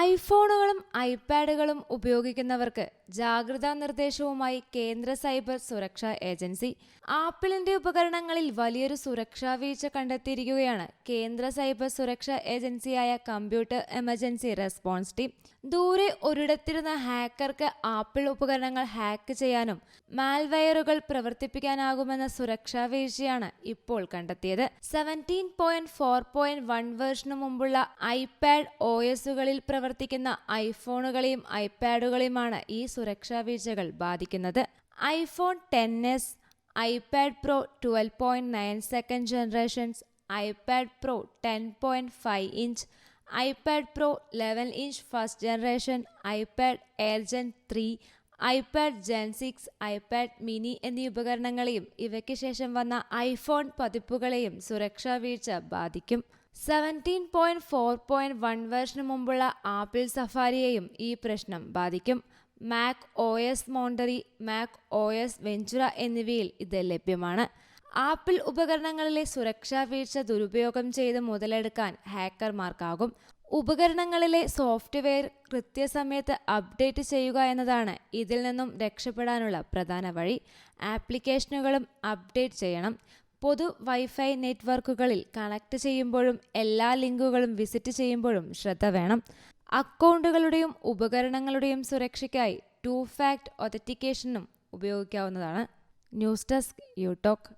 ഐഫോണുകളും ഐപാഡുകളും ഉപയോഗിക്കുന്നവർക്ക് ജാഗ്രതാ നിർദ്ദേശവുമായി കേന്ദ്ര സൈബർ സുരക്ഷാ ഏജൻസി ആപ്പിളിന്റെ ഉപകരണങ്ങളിൽ വലിയൊരു സുരക്ഷാ വീഴ്ച കണ്ടെത്തിയിരിക്കുകയാണ് കേന്ദ്ര സൈബർ സുരക്ഷാ ഏജൻസിയായ കമ്പ്യൂട്ടർ എമർജൻസി റെസ്പോൺസ് ടീം. ദൂരെ ഒരിടത്തിരുന്ന ഹാക്കർക്ക് ആപ്പിൾ ഉപകരണങ്ങൾ ഹാക്ക് ചെയ്യാനും മാൽവെയറുകൾ പ്രവർത്തിപ്പിക്കാനാകുമെന്ന സുരക്ഷാ വീഴ്ചയാണ് ഇപ്പോൾ കണ്ടെത്തിയത്. Seventeen point four point one വേർഷനു മുമ്പുള്ള ഐപാഡ് ഒ എസുകളിൽ പ്രവർത്തിക്കുന്ന ഐഫോണുകളെയും ഐപാഡുകളെയുമാണ് ഈ സുരക്ഷാ വീഴ്ചകൾ ബാധിക്കുന്നത്. IPhone ten S iPad pro twelve point nine second generations iPad pro ten point five inch iPad pro eleven inch first generation iPad air gen three iPad gen six iPad mini എന്നീ ഉപകരണങ്ങളെയും ഇവയ്ക്ക് ശേഷം വന്ന iPhone പതിപ്പുകളെയും സുരക്ഷാ വീഴ്ച ബാധിക്കും. Seventeen point four point one വേർഷന് മുമ്പുള്ള Apple സഫാരിയെയും ഈ പ്രശ്നം ബാധിക്കും. Mac O S Monterey Mac O S Ventura എന്നിവയിൽ ഇത് ലഭ്യമാണ്. ആപ്പിൾ ഉപകരണങ്ങളിലെ സുരക്ഷാ വീഴ്ച ദുരുപയോഗം ചെയ്ത് മുതലെടുക്കാൻ ഹാക്കർമാർക്കാകും. ഉപകരണങ്ങളിലെ സോഫ്റ്റ്വെയർ കൃത്യസമയത്ത് അപ്ഡേറ്റ് ചെയ്യുക എന്നതാണ് ഇതിൽ നിന്നും രക്ഷപ്പെടാനുള്ള പ്രധാന വഴി. ആപ്ലിക്കേഷനുകളും അപ്ഡേറ്റ് ചെയ്യണം. പൊതു വൈഫൈ നെറ്റ്വർക്കുകളിൽ കണക്ട് ചെയ്യുമ്പോഴും എല്ലാ ലിങ്കുകളും വിസിറ്റ് ചെയ്യുമ്പോഴും ശ്രദ്ധ വേണം. അക്കൗണ്ടുകളുടെയും ഉപകരണങ്ങളുടെയും സുരക്ഷയ്ക്കായി ടു ഫാക്ട് ഒതറ്റിക്കേഷനും ഉപയോഗിക്കാവുന്നതാണ്. News desk യൂടോക്ക്